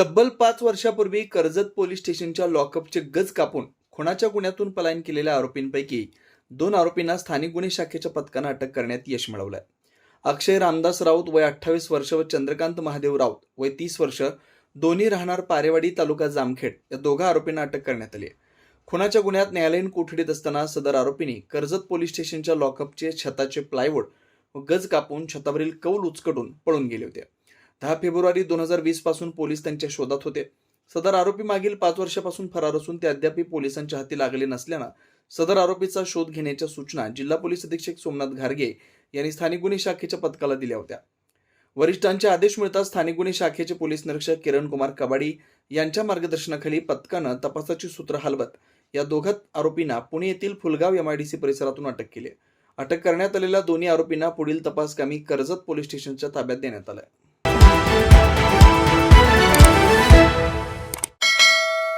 तब्बल पाच वर्षापूर्वी कर्जत पोलीस स्टेशनच्या लॉकअपचे गज कापून खुणाच्या गुन्ह्यातून पलायन केलेल्या आरोपींपैकी दोन आरोपींना स्थानिक गुन्हे शाखेच्या पथकानं अटक करण्यात यश मिळवलंय. अक्षय रामदास राऊत वय अठ्ठावीस वर्ष व चंद्रकांत महादेव राऊत वय तीस वर्ष दोन्ही राहणार पारेवाडी तालुका जामखेड या दोघा आरोपींना अटक करण्यात आली खुणाच्या गुन्ह्यात न्यायालयीन कोठडीत असताना सदर आरोपींनी कर्जत पोलीस स्टेशनच्या लॉकअपचे छताचे प्लायवूड व गज कापून छतावरील कौल उचकटून पळून गेले होते. दहा फेब्रुवारी दोन हजार वीसपासून पोलीस त्यांच्या शोधात होते. सदर आरोपी मागील पाच वर्षापासून फरार असून ते अद्याप पोलिसांच्या हाती लागले नसल्यानं सदर आरोपीचा शोध घेण्याच्या सूचना जिल्हा पोलीस अधीक्षक सोमनाथ घारगे यांनी स्थानिक गुन्हे शाखेच्या पथकाला दिल्या होत्या. वरिष्ठांचे आदेश मिळताच स्थानिक गुन्हे शाखेचे पोलीस निरीक्षक किरण कुमार कबाडी यांच्या मार्गदर्शनाखाली पथकानं तपासाची सूत्र हलवत या दोघात आरोपींना पुणे येथील फुलगाव एमआयडीसी परिसरातून अटक केली. अटक करण्यात आलेल्या दोन्ही आरोपींना पुढील तपासकामी कर्जत पोलीस स्टेशनच्या ताब्यात देण्यात आलं आहे.